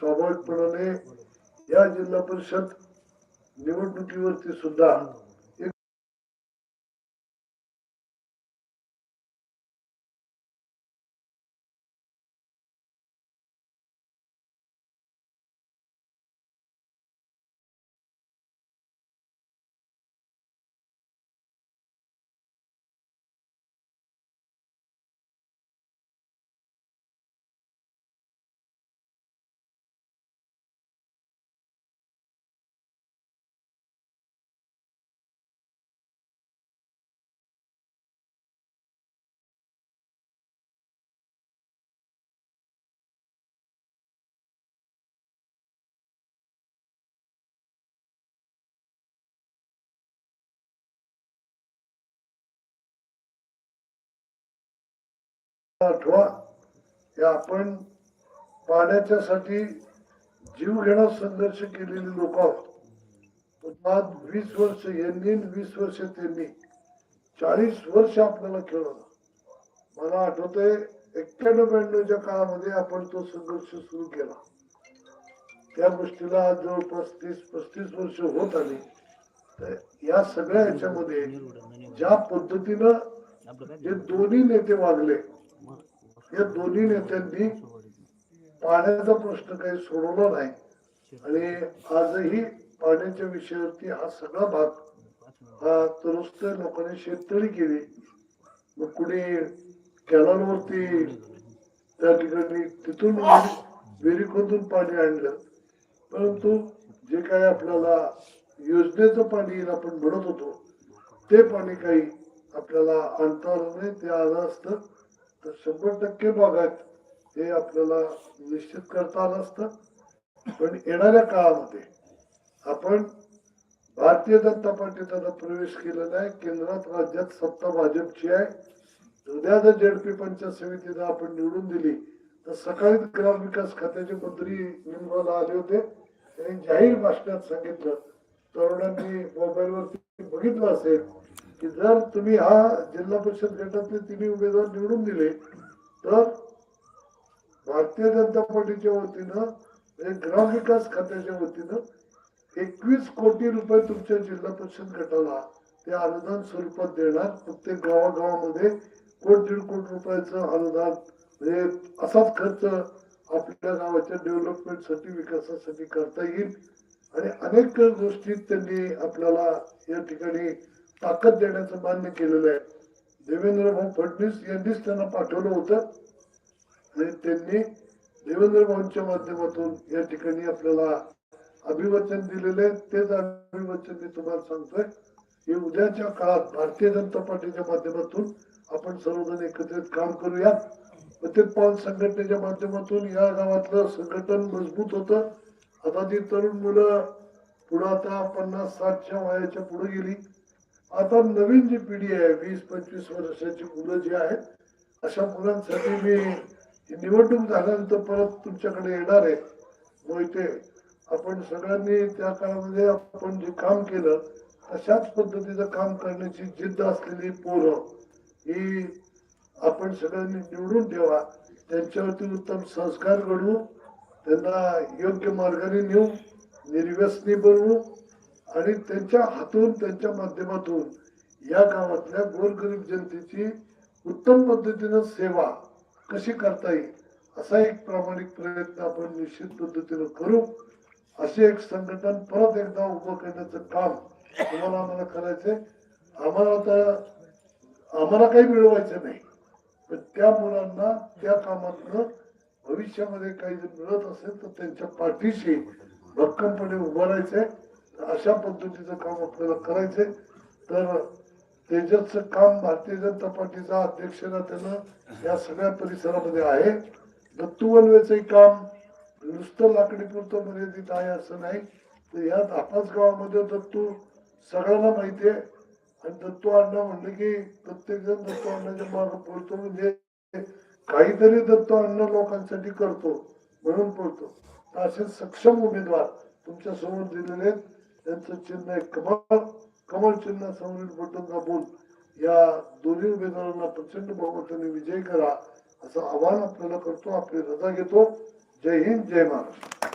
स्वाभाविकपणाने या जिल्हा परिषद निवडणुकीवरती सुद्धा आठवा हे आपण पाण्याच्यासाठी जीव घेणा संघर्ष केलेले लोक आहोत. पण आज वीस वर्ष यांनी वीस वर्ष त्यांनी. चाळीस वर्ष आपल्याला खेळवलं. मला आठवतंय एक्क्याण्णव ब्याण्णवच्या काळामध्ये आपण तो संघर्ष सुरू केला. त्या गोष्टीला आज जवळपास तीस पस्तीस वर्ष होत आली. तर या सगळ्या ह्याच्यामध्ये ज्या पद्धतीनं जे दोन्ही नेते वागले या दोन्ही नेत्यांनी पाण्याचा प्रश्न काही सोडवला नाही. आणि आजही पाण्याच्या विषयावरती हा सगळा भाग हा दुरुस्त लोकांनी शेततळी केली. मग कुणी कॅनलवरती त्या ठिकाणी तिथून विहिरी पाणी आणलं. परंतु जे काही आपल्याला योजनेचं पाणी येईल आपण म्हणत होतो ते पाणी काही आपल्याला आणता आलं नाही ते आलं असतं. तर शंभर टक्के बागायत हे आपल्याला निश्चित करता आलं असतं. पण येणाऱ्या काळामध्ये आपण भारतीय जनता पार्टीत आता प्रवेश केलेला आहे केंद्रात राज्यात सत्ता भाजपची आहे. उद्या जर जेडपी पंचायत समितीला आपण निवडून दिली तर सकाळी ग्रामविकास खात्याचे मंत्री निमगावला आले होते. त्यांनी जाहीर भाषणात सांगितलं. तरुणांनी मोबाईलवरती बघितलं असेल. की जर तुम्ही हा जिल्हा परिषद गटातले तिन्ही उमेदवार निवडून दिले तर भारतीय जनता पार्टीच्या वतीनं म्हणजे ग्रामविकास खात्याच्या वतीनं एकवीस कोटी रुपये तुमच्या जिल्हा परिषद गटाला ते अनुदान स्वरूपात देणार. प्रत्येक गावागावामध्ये कोट दीड कोटी रुपयाचं अनुदान म्हणजे असाच खर्च आपल्या गावाच्या डेव्हलपमेंटसाठी विकासासाठी करता येईल. आणि अनेक गोष्टी त्यांनी आपल्याला या ठिकाणी ताकद देण्याचं मान्य केलेलं आहे. देवेंद्रभाऊ फडणवीस यांनीच त्यांना पाठवलं होतं. आणि त्यांनी देवेंद्र भाऊंच्या माध्यमातून या ठिकाणी आपल्याला अभिवचन दिलेले तेच अभिवचन मी तुम्हाला सांगतोय. हे उद्याच्या काळात भारतीय जनता पार्टीच्या माध्यमातून आपण सर्वजण एकत्रित काम करूया. प्रत्येक पाऊल संघटनेच्या माध्यमातून या गावातलं संघटन मजबूत होतं. आता ती तरुण मुलं पुढं आता पन्नास साठच्या वयाच्या पुढे गेली. आता नवीन जी पिढी आहे वीस पंचवीस वर्षाची मुलं जी आहेत अशा मुलांसाठी मी निवडणूक झाल्यानंतर परत तुमच्याकडे येणार आहे. मोहिते आपण सगळ्यांनी त्या काळामध्ये आपण जे काम केलं तशाच पद्धतीचं काम करण्याची जिद्द असलेली पोरं ही आपण सगळ्यांनी निवडून ठेवा. त्यांच्यावरती उत्तम संस्कार घडवू. त्यांना योग्य मार्गाने नेऊ. निर्व्यसनी बनवू. आणि त्यांच्या हातून त्यांच्या माध्यमातून या गावातल्या गोरगरीब जनतेची उत्तम पद्धतीनं सेवा कशी करता येईल असा एक प्रामाणिक प्रयत्न आपण निश्चित पद्धतीनं करू. असे एक संघटन परत एकदा उभं करण्याचं काम तुम्हाला आम्हाला करायचंय. आम्हाला आता आम्हाला काही मिळवायचं नाही. पण त्या मुलांना त्या कामातनं भविष्यामध्ये काही जर मिळत असेल तर त्यांच्या पाठीशी भक्कमपणे उभं राहायचंय. अशा पद्धतीचं काम आपल्याला करायचंय. तर तेजसचं काम भारतीय जनता पार्टीचा अध्यक्ष त्यानं या सगळ्या परिसरामध्ये आहे. दत्तू वनवेचंही काम नुसतं लाकडीपुरतं मर्यादित आहे असं नाही. तर या दापाच गावामध्ये दत्तू सगळ्यांना माहिती आहे. आणि दत्तू अण्णा म्हणले की प्रत्येक जण दत्तू अण्णाच्या मागे पळतो. म्हणजे काहीतरी दत्तू अण्णा लोकांसाठी करतो म्हणून पडतो असे सक्षम उमेदवार तुमच्यासमोर दिलेले आहेत. त्यांचं चिन्ह आहे. कमळ कमळ चिन्ह समोरील बटन दाबून या दोन्ही उमेदवारांना प्रचंड बहुमताने विजयी करा असं आवाहन आपल्याला करतो. आपली रजा घेतो. जय हिंद जय महाराष्ट्र.